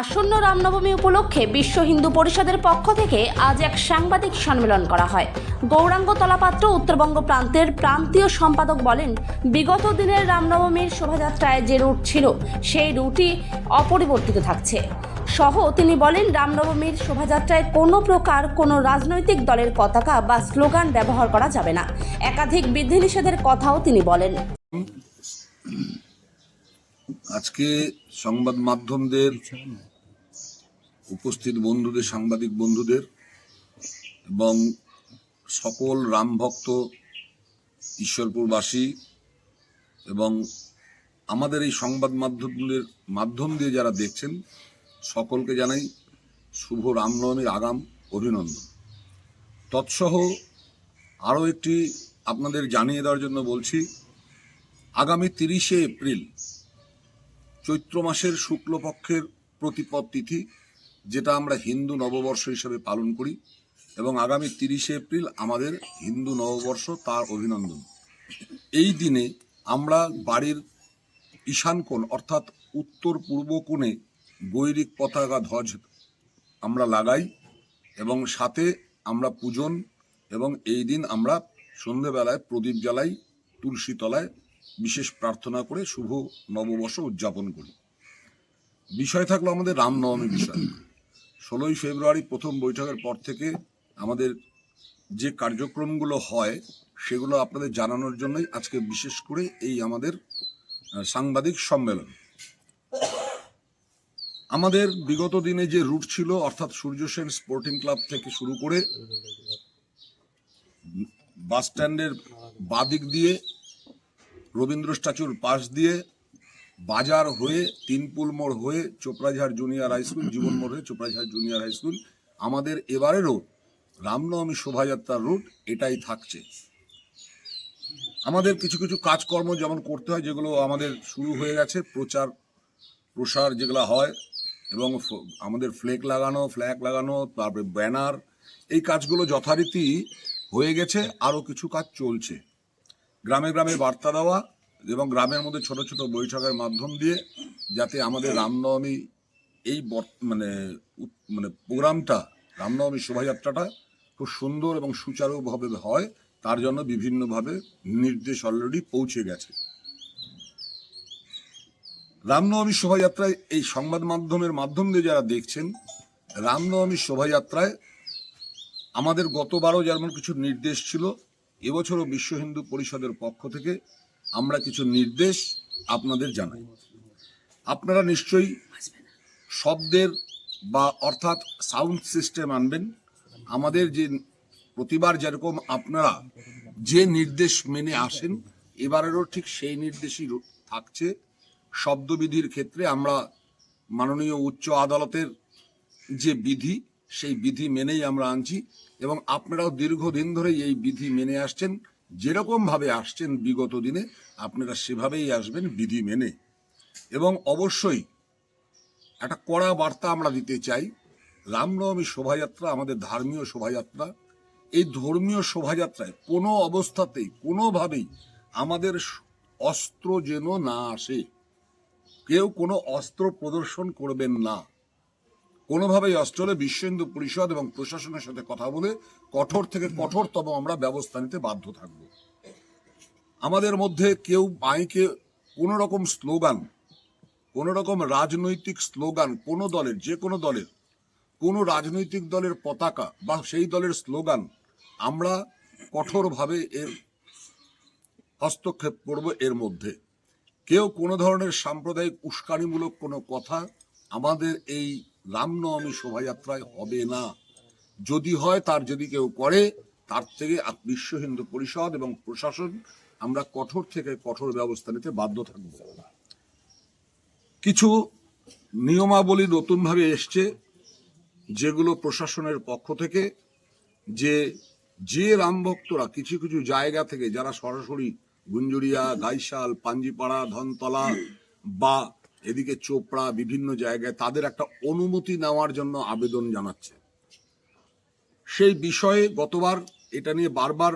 আসন্ন রামনবমী উপলক্ষে বিশ্ব হিন্দু পরিষদের পক্ষ থেকে আজ এক সাংবাদিক সম্মেলন করা হয়। গৌরাঙ্গ তলাপাত্র উত্তরবঙ্গ প্রান্তের প্রান্তীয় সম্পাদক বলেন, বিগত দিনের রামনবমীর শোভাযাত্রায় যে রুট ছিল, সেই রুটই অপরিবর্তিত থাকছে। সহ তিনি বলেন, রামনবমীর শোভাযাত্রায় কোনো প্রকার কোনো রাজনৈতিক দলের পতাকা বা স্লোগান ব্যবহার করা যাবে না। একাধিক বিধিনিষেধের কথাও তিনি বলেন। আজকে সংবাদ মাধ্যমদের উপস্থিত বন্ধুদের, সাংবাদিক বন্ধুদের এবং সকল রামভক্ত ঈশ্বরপুরবাসী এবং আমাদের এই সংবাদ মাধ্যমদের মাধ্যম দিয়ে যারা দেখছেন, সকলকে জানাই শুভ রামনবমীর আগাম অভিনন্দন। তৎসহ আরও একটি আপনাদের জানিয়ে দেওয়ার জন্য বলছি, আগামী তিরিশে এপ্রিল চৈত্র মাসের শুক্লপক্ষের প্রতিপদ তিথি, যেটা আমরা হিন্দু নববর্ষ হিসেবে পালন করি, এবং আগামী তিরিশে এপ্রিল আমাদের হিন্দু নববর্ষ তার অভিনন্দন। এই দিনে আমরা বাড়ির ঈশান কোণ, অর্থাৎ উত্তর পূর্ব কোণে গৈরিক পতাকা ধ্বজ আমরা লাগাই, এবং সাথে আমরা পূজন, এবং এই দিন আমরা সন্ধেবেলায় প্রদীপ জ্বালাই, তুলসী তলায় বিশেষ প্রার্থনা করে শুভ নববর্ষ উদযাপন করি। বিষয় থাকল আমাদের রামনবমী বিষয়। ষোলোই ফেব্রুয়ারি প্রথম বৈঠকের পর থেকে আমাদের যে কার্যক্রমগুলো হয়, সেগুলো আপনাদের জানানোর জন্যই আজকে বিশেষ করে এই আমাদের সাংবাদিক সম্মেলন। আমাদের বিগত দিনে যে রুট ছিল, অর্থাৎ সূর্য সেন স্পোর্টিং ক্লাব থেকে শুরু করে, বাস স্ট্যান্ডের বাদিক দিয়ে রবীন্দ্র স্ট্যাচুর পাশ দিয়ে বাজার হয়ে তিনপুল মোড় হয়ে চোপড়াঝাড় জুনিয়র হাই স্কুল, জীবন মোড় হয়ে চোপড়াঝাড় জুনিয়র হাই স্কুল, আমাদের এবারেরও রামনবমী শোভাযাত্রার রুট এটাই থাকছে। আমাদের কিছু কিছু কাজকর্ম যেমন করতে হয়, যেগুলো আমাদের শুরু হয়ে গেছে, প্রচার, প্রসার যেগুলো হয়, এবং আমাদের ফ্লেক লাগানো, ফ্ল্যাগ লাগানো, তারপরে ব্যানার, এই কাজগুলো যথারীতি হয়ে গেছে, আরও কিছু কাজ চলছে। গ্রামে গ্রামে বার্তা দেওয়া এবং গ্রামের মধ্যে ছোট ছোট বৈঠকের মাধ্যম দিয়ে যাতে আমাদের রামনবমী এই মানে মানে প্রোগ্রামটা, রামনবমী শোভাযাত্রাটা খুব সুন্দর এবং সুচারুভাবে হয়। তার জন্য বিভিন্নভাবে নির্দেশ অলরেডি পৌঁছে গেছে। রামনবমী শোভাযাত্রায় এই সংবাদ মাধ্যমের মাধ্যম দিয়ে যারা দেখছেন, রামনবমী শোভাযাত্রায় আমাদের গতবারও যেমন কিছু নির্দেশ ছিল এবছরও বিশ্ব হিন্দু পরিষদের পক্ষ থেকে আমরা কিছু নির্দেশ আপনাদের জানাই। আপনারা নিশ্চয়ই শব্দের বা অর্থাৎ সাউন্ড সিস্টেম আনবেন। আমাদের যে প্রতিবার যেরকম আপনারা যে নির্দেশ মেনে আসেন, এবারেরও ঠিক সেই নির্দেশই থাকছে। শব্দবিধির ক্ষেত্রে আমরা মাননীয় উচ্চ আদালতের যে বিধি, সেই বিধি মেনেই আমরা আনছি। এবং আপনারাও দীর্ঘদিন ধরেই এই বিধি মেনে আসছেন, যেরকম ভাবে আসছেন বিগত দিনে, আপনারা সেভাবেই আসবেন বিধি মেনে। এবং অবশ্যই একটা কড়া বার্তা আমরা দিতে চাই, রামনবমী শোভাযাত্রা, আমাদের ধর্মীয় শোভাযাত্রা, এই ধর্মীয় শোভাযাত্রায় কোনো অবস্থাতেই, কোনোভাবেই আমাদের অস্ত্র যেন না আসে। কেউ কোনো অস্ত্র প্রদর্শন করবেন না। কোনোভাবেই অস্ত্রে বিশ্ব হিন্দু পরিষদ এবং প্রশাসনের সাথে কথা বলে কঠোর থেকে কঠোরতম আমরা ব্যবস্থা নিতে বাধ্য থাকব। আমাদের মধ্যে কেউ মাইকে কোনো রকম স্লোগান কোনো রকম রাজনৈতিক স্লোগান কোনো দলের, যে কোনো দলের, কোনো রাজনৈতিক দলের পতাকা বা সেই দলের স্লোগান আমরা কঠোরভাবে এর হস্তক্ষেপ করব এর মধ্যে। কেউ কোনো ধরনের সাম্প্রদায়িক উস্কানিমূলক কোনো কথা আমাদের এই রামনবমী শোভাযাত্রায় হবে না। যদি হয়, তার যদি কেউ করে, তার থেকে বিশ্ব হিন্দু পরিষদ এবং প্রশাসন, আমরা কঠোর থেকে কঠোর ব্যবস্থা নিতে বাধ্য থাকব। কিছু নিয়মাবলী নতুনভাবে এসছে, যেগুলো প্রশাসনের পক্ষ থেকে, যে যে রামভক্তরা কিছু কিছু জায়গা থেকে, যারা সরাসরি গুঞ্জুরিয়া গাইশাল পাঞ্জিপাড়া, ধনতলা বা এদিকে চোপড়া বিভিন্ন জায়গায় তাদের একটা অনুমতি নেওয়ার জন্য আবেদন জানাচ্ছে। সেই বিষয়ে গতবার এটা নিয়ে বারবার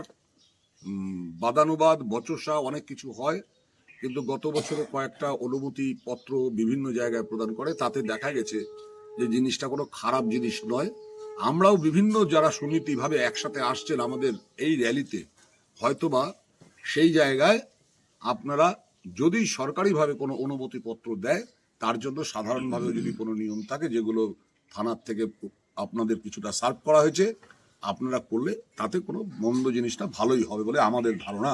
বাদানুবাদ, বচসা অনেক কিছু হয়, কিন্তু গত বছরে কয়েকটা অনুমতি পত্র বিভিন্ন জায়গায় প্রদান করে, তাতে দেখা গেছে যে জিনিসটা কোনো খারাপ জিনিস নয়। আমরাও বিভিন্ন যারা সমিতিভাবে একসাথে আসছেন আমাদের এই র্যালিতে, হয়তোবা সেই জায়গায় আপনারা যদি সরকারিভাবে কোনো অনুমতিপত্র দেয়, তার জন্য সাধারণভাবে যদি কোনো নিয়ম থাকে, যেগুলো থানার থেকে আপনাদের কিছুটা সার্ভ করা হয়েছে, আপনারা করলে তাতে কোনো মন্দ জিনিসটা ভালোই হবে বলে আমাদের ধারণা।